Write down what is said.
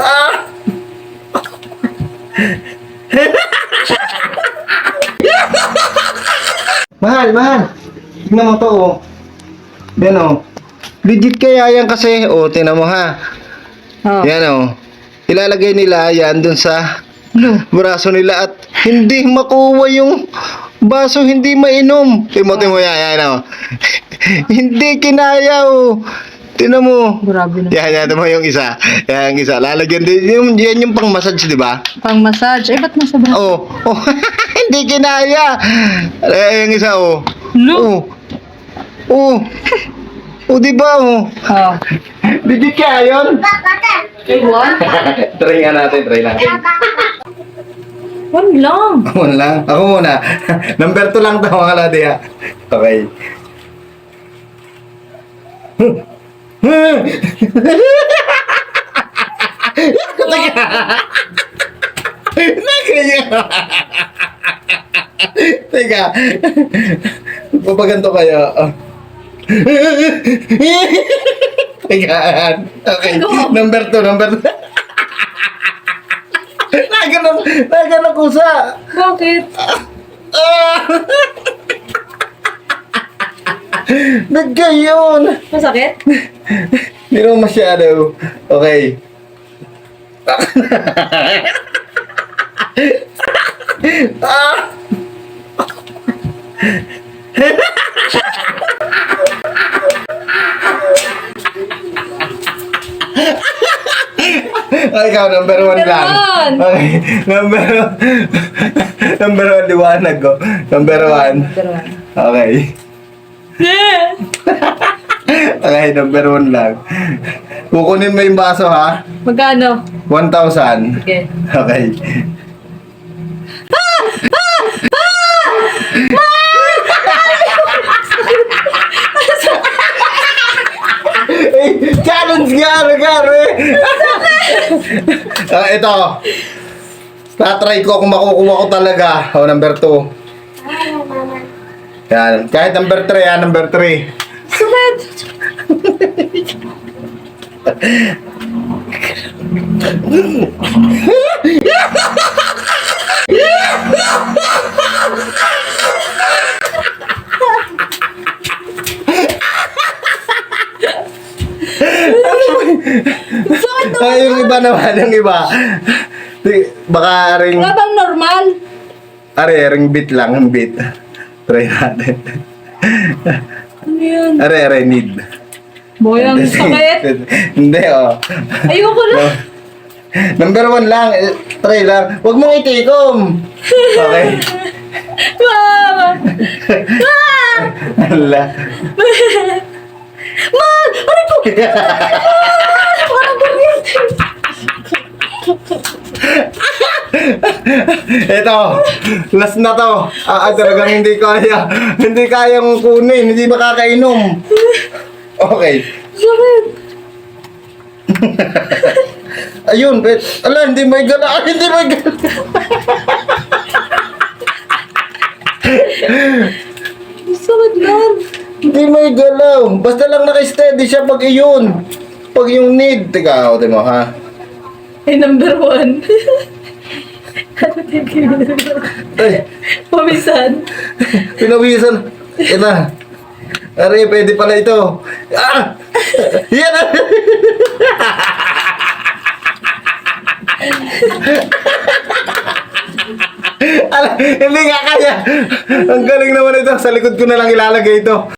Ah! mahal, mahal. Tingnan mo to, oh. Yan, oh. Legit kaya yan kasi, oh, tingnan mo ha. Oh. Yan, oh. Ilalagay nila yan dun sa No. braso nila at hindi makuha yung baso, hindi mainom. Timo, timo, yan, yan, oh. hindi kinaya, oh. Tingnan mo. Grabe na. Yan, yan, tamo yung isa. Yan, yung isa. Lalagyan din. Yung, yan yung pang massage, di ba? Pang massage. Eh, ba't nasa bra? Oh, oh. hindi kinaya. Eh, yung isa, oh. Lo. Oh. Oh. Oh, di ba, oh. Oh. Digit kaya yun? What? try nga natin, try natin. One lang. Na lang. Ako muna. Number 2 lang daw mga ladi ha. Okay. Teka. Teka. Papaganto kayo. Teka. Okay. Number 2, number 2. Naganon, naganon kusa. Bakit? Ah! Naggayon! Masakit? Hindi naman masyado. Okay. ah! Ay, ikaw, number one Number lang. one. Okay, number number one, liwanag ko. Number one. Number one. Okay. Okay, number one lang. Kukunin mo yung baso, ha? Magkano? 1,000. Okay. Okay. Eh, challenge nga, Gary! Ah, ito. Tatry ko kung makukuha ko talaga. O, number 2. Yan. Kahit number 3, yan, number 3. Sakit! Sakit Ah, yung iba naman, yung iba. Di- Baka ring, Wala bang normal? are, ring beat lang, yung beat. Try natin. Ano yun? Are, are, need. Boyang sakit. Hindi, oh. Ayoko na. Number one lang, eh, try lang. Huwag mong itikom. Okay. Mama! Ah! Hala. Mal! Ano po? Ito, last na to. Ah, ah, talagang hindi kaya. Hindi kayang kunin, hindi makakainom. Okay. Sakit. Ayun, bet. Ala, hindi may gana. Ah, hindi may gana. Sakit lang. Hindi may galaw. Basta lang naka-steady siya pag iyon. Pag yung need. Teka, o, mo ha. Ay, number one. Ano? Ay, Pumisan. pinawisan. Ina. Are, pwede pala ito. Ah! Yan! Ala, hindi nga kaya. Ang galing naman ito. Sa likod ko na lang ilalagay ito.